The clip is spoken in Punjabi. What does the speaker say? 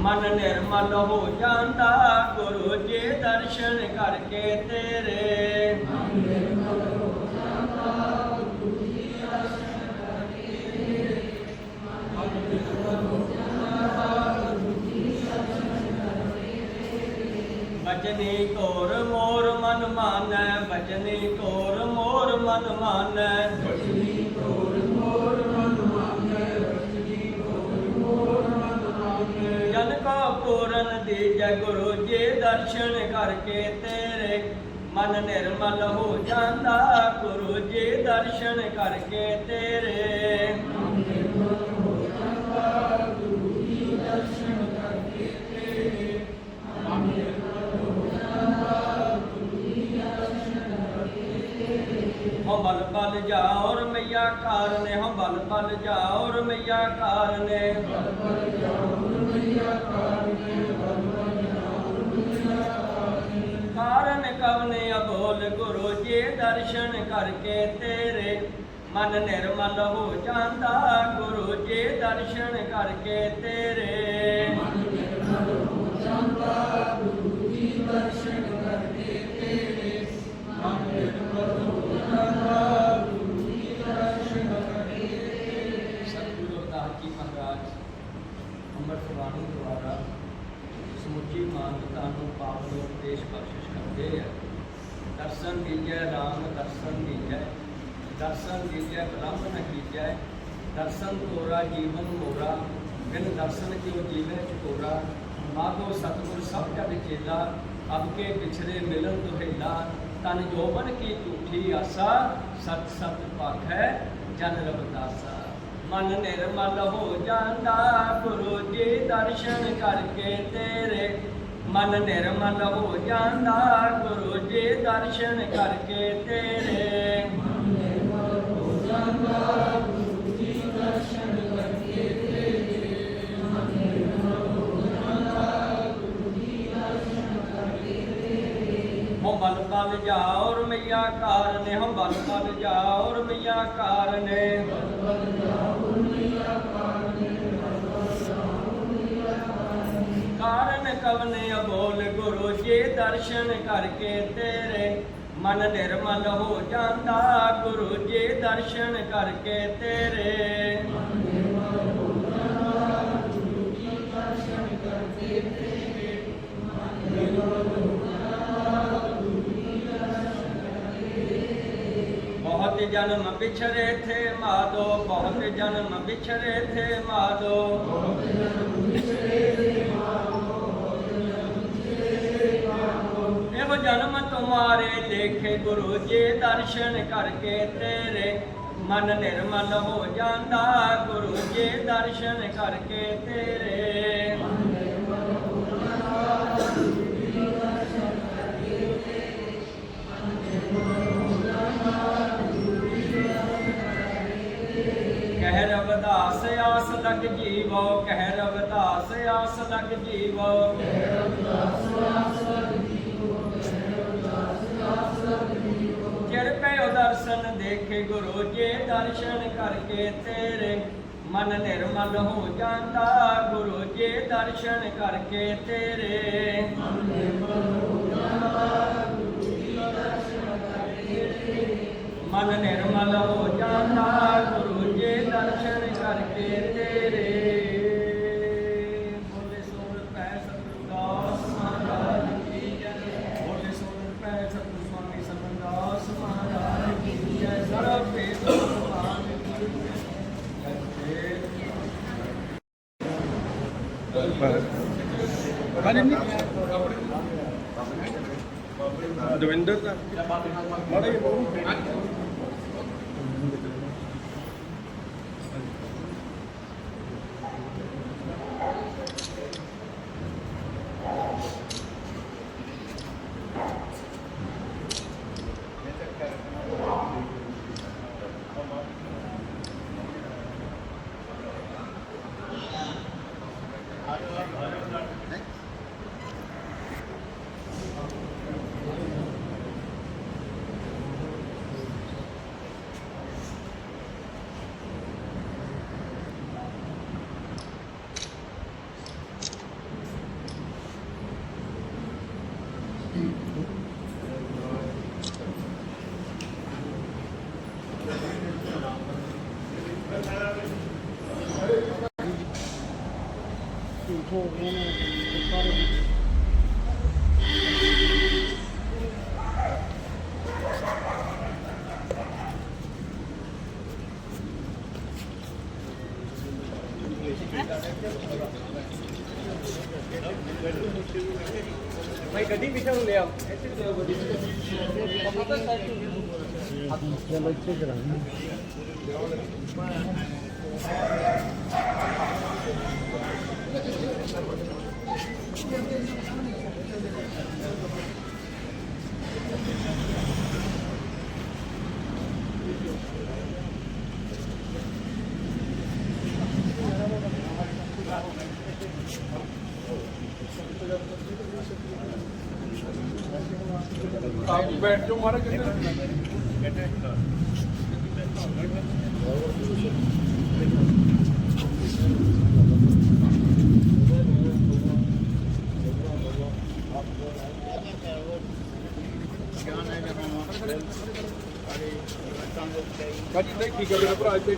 ਮਨ ਨਿਰਮਲ ਹੋ ਜਾਂਦਾ ਗੁਰੂ ਜੀ ਦਰਸ਼ਨ ਕਰਕੇ ਤੇਰੇ। ਬਚਨੀ ਕੋਰ ਮੋਰ ਮਨ ਮਾਨੈ ਬਚਨੀ ਕੋਰ ਮੋਰ ਮਨ ਮਾਨੈ। ਜਨ ਕੋ ਪੂਰਨ ਦੀਜੈ ਗੁਰੂ ਜੀ, ਦਰਸ਼ਨ ਕਰਕੇ ਤੇਰੇ। ਮਨ ਨਿਰਮਲ ਹੋ ਜਾਂਦਾ ਗੁਰੂ ਜੀ, ਦਰਸ਼ਨ ਕਰਕੇ ਤੇਰੇ। ਹਮ ਬਲ ਬਲ ਜਾਉਰ ਮਈਆ ਕਾਰਨੇ ਹਮ ਬਲ ਬਲ ਜਾਉਰ ਮਈਆ ਕਾਰਨੇ ਕਾਰਨ ਕਵਨੇ ਅਬੋਲ ਗੁਰੂ ਜੀ ਦਰਸ਼ਨ ਕਰਕੇ ਤੇਰੇ। ਮਨ ਨਿਰਮਲ ਹੋ ਜਾਂਦਾ ਗੁਰੂ ਜੀ ਦਰਸ਼ਨ ਕਰਕੇ ਤੇਰੇ। ਸਤਿਗੁਰੂ ਅੰਮ੍ਰਿਤ ਦੁਆਰਾ ਸਮੁੱਚੀ ਮਾਨਵਤਾ ਨੂੰ ਪਾਵਨ ਉਪਦੇਸ਼ ਬਖਸ਼ਿਸ਼ ਕਰਦੇ ਆ। ਦਰਸ਼ਨ ਦੀਜੈ, ਰਾਮ ਦਰਸ਼ਨ ਦੀਜੈ। ਦਰਸ਼ਨ ਦੀਜੈ, ਬ੍ਰਹਮ ਨ ਕੀਜੈ। ਦਰਸ਼ਨ ਤੋਰਾ, ਜੀਵਨ ਮੋਰਾ। ਬਿਨ ਦਰਸ਼ਨ ਕਿਉ ਜੀਵੇ ਚਕੋਰਾ? ਮਾਗੋ ਸਤਿਗੁਰ ਸਭ ਕਾ ਚੇਲਾ। ਅਬ ਕੇ ਵਿਛੜੇ ਮਿਲਨ ਦੁਹੇਲਾ। ਤਨ ਜੋਬਨ ਕੀ ਝੂਠੀ ਆਸਾ, ਸਤ ਸਤ ਪਾਖੈ, ਜਨ ਰਬਦਾਸਾ ਮਨ ਨਿਰਮਲ ਹੋ ਜਾਂਦਾ, ਗੁਰੂ ਜੀ ਦਰਸ਼ਨ ਕਰਕੇ ਤੇਰੇ। ਮਨ ਨਿਰਮਲ ਹੋ ਜਾਂਦਾ, ਗੁਰੂ ਜੀ ਦਰਸ਼ਨ ਕਰਕੇ ਤੇਰੇ। ਹਮ ਬਲ ਬਲ ਜਾਉਰ ਮਈਆ ਕਾਰਨੇ ਹਮ ਬਲ ਬਲ ਜਾਉਰ ਮਈਆ ਕਾਰਨੇ। ਕਵਨੇ ਅਬੋਲ ਗੁਰੂ ਜੀ ਦਰਸ਼ਨ ਕਰਕੇ ਤੇਰੇ। ਮਨ ਨਿਰਮਲ ਹੋ ਜਾਂਦਾ ਗੁਰੂ ਜੀ ਦਰਸ਼ਨ ਕਰਕੇ ਤੇਰੇ। ਬਹੁਤ ਜਨਮ ਵਿਛਰੇ ਥੇ ਮਾਦੋ ਬਹੁਤ ਜਨਮ ਵਿਛਰੇ ਥੇ ਮਾਦੋ। ਇਹੋ ਜਨਮ ਜਨਮ ਤੁਮਾਰੇ ਦੇਖੇ ਗੁਰੂ ਜੀ ਦਰਸ਼ਨ ਕਰਕੇ ਤੇਰੇ। ਮਨ ਨਿਰਮਲ ਹੋ ਜਾਂਦਾ ਗੁਰੂ ਜੀ ਦਰਸ਼ਨ ਕਰਕੇ ਤੇਰੇ। ਕਹਿ ਰਵਦਾਸ ਆਸ ਲਗ ਜੀਵੋ, ਕਹਿ ਰਵਦਾਸ ਆਸ ਲਗ ਜੀਵੋ। ਚਿਰ ਦਰਸ਼ਨ ਦੇਖੇ ਗੁਰੂ ਜੀ ਦਰਸ਼ਨ ਕਰਕੇ ਤੇਰੇ। ਮਨ ਨਿਰਮਲ ਹੋ ਜਾਂਦਾ ਗੁਰੂ ਜੀ ਦਰਸ਼ਨ ਕਰਕੇ ਤੇਰੇ। ਮਨ ਨਿਰਮਲ ਹੋ ਜਾਂਦਾ ਗੁਰੂ ਜੀ ਦਰਸ਼ਨ ਕਰਕੇ ਤੇਰੇ। ਬੋਲੇ ਸੋਰ ਪੈ ਸਤਿਗੁਰਦਾਸ ਮਹਾਰਾਜ ਕੀ ਜੈ ਬੋਲੇ ਸੋਰ ਪੈ ਸਤਿਗੁਰ ਸਵਾਮੀ ਸਮਨਦਾਸ ਮਹਾਰਾਜ ਕੀ ਜੈ ਸਰਬ ਵੇਦ ਭਗਵਾਨ ਕੀ ਜੈ ਦਵਿੰਦਰ ਦਾ। ਮਾੜਾ ਜਿਹਾ ਹੋ ਗਏ ਨੇ ਸਾਰੇ ਭਾਈ ਗੱਡੀ ਪਿੱਛੇ ਨੂੰ ਲਿਆ ਚਲੋ ਇੱਥੇ ਕਰਾਂਗੇ ਆਪ बैठ जाओ हमारा कितने ਕਾਜੀ